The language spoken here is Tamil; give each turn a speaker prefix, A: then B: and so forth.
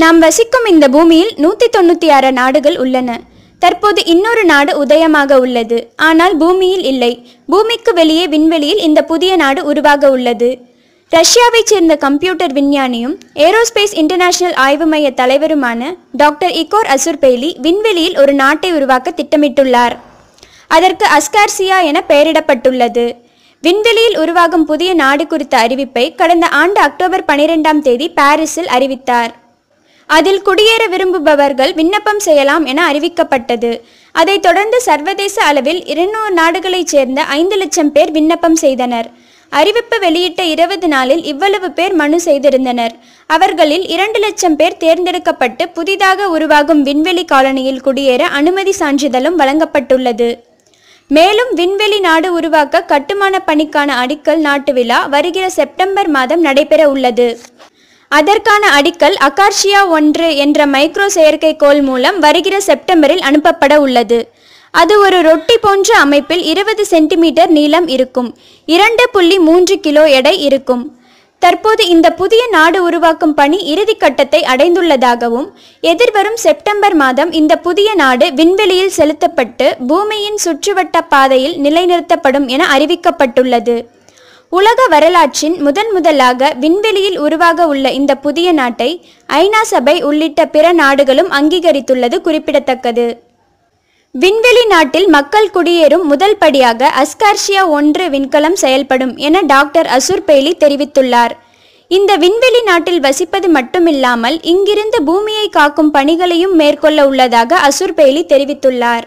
A: நாம் வசிக்கும் இந்த பூமியில் நூற்றி தொண்ணூற்றி ஆறு நாடுகள் உள்ளன. தற்போது இன்னொரு நாடு உதயமாக உள்ளது. ஆனால் பூமியில் இல்லை. பூமிக்கு வெளியே விண்வெளியில் இந்த புதிய நாடு உருவாக உள்ளது. ரஷ்யாவைச் சேர்ந்த கம்ப்யூட்டர் விஞ்ஞானியும் ஏரோஸ்பேஸ் இன்டர்நேஷனல் ஆய்வு மைய தலைவருமான டாக்டர் இகோர் அசுர்பேலி விண்வெளியில் ஒரு நாட்டை உருவாக்க திட்டமிட்டுள்ளார். அதற்கு அஸ்கார்சியா என பெயரிடப்பட்டுள்ளது. விண்வெளியில் உருவாகும் புதிய நாடு குறித்த அறிவிப்பை கடந்த ஆண்டு அக்டோபர் பனிரெண்டாம் தேதி பாரிஸில் அறிவித்தார். அதில் குடியேற விரும்புபவர்கள் விண்ணப்பம் செய்யலாம் என அறிவிக்கப்பட்டது. அதைத் தொடர்ந்து சர்வதேச அளவில் இருநூறு நாடுகளைச் சேர்ந்த ஐந்து லட்சம் பேர் விண்ணப்பம் செய்தனர். அறிவிப்பு வெளியிட்ட இருபது நாளில் இவ்வளவு பேர் மனு செய்திருந்தனர். அவர்களில் இரண்டு லட்சம் பேர் தேர்ந்தெடுக்கப்பட்டு புதிதாக உருவாகும் விண்வெளி காலனியில் குடியேற அனுமதி சான்றிதழும் வழங்கப்பட்டுள்ளது. மேலும் விண்வெளி நாடு உருவாக்க கட்டுமான பணிக்கான அடிக்கல் நாட்டு விழா வருகிற செப்டம்பர் மாதம் நடைபெற உள்ளது. அதற்கான அடிக்கல் அகார்ஷியா ஒன்று என்ற மைக்ரோ செயற்கைக்கோள் மூலம் வருகிற செப்டம்பரில் அனுப்பப்பட உள்ளது. அது ஒரு ரொட்டி போன்ற அமைப்பில் இருபது சென்டிமீட்டர் நீளம் இருக்கும். இரண்டு புள்ளி மூன்று கிலோ எடை இருக்கும். தற்போது இந்த புதிய நாடு உருவாக்கும் பணி இறுதிக்கட்டத்தை அடைந்துள்ளதாகவும் எதிர்வரும் செப்டம்பர் மாதம் இந்த புதிய நாடு விண்வெளியில் செலுத்தப்பட்டு பூமியின் சுற்றுவட்ட பாதையில் நிலைநிறுத்தப்படும் என அறிவிக்கப்பட்டுள்ளது. உலக வரலாற்றின் முதன் முதலாக விண்வெளியில் உருவாக உள்ள இந்த புதிய நாட்டை ஐநா சபை உள்ளிட்ட பிற நாடுகளும் அங்கீகரித்துள்ளது குறிப்பிடத்தக்கது. விண்வெளி நாட்டில் மக்கள் குடியேறும் முதல் படியாக அஸ்கார்ஷியா ஒன்று விண்கலம் செயல்படும் என டாக்டர் அசுர் பெய்லி தெரிவித்துள்ளார். இந்த விண்வெளி நாட்டில் வசிப்பது மட்டுமில்லாமல் இங்கிருந்து பூமியை காக்கும் பணிகளையும் மேற்கொள்ள உள்ளதாக அசுர் பெய்லி தெரிவித்துள்ளார்.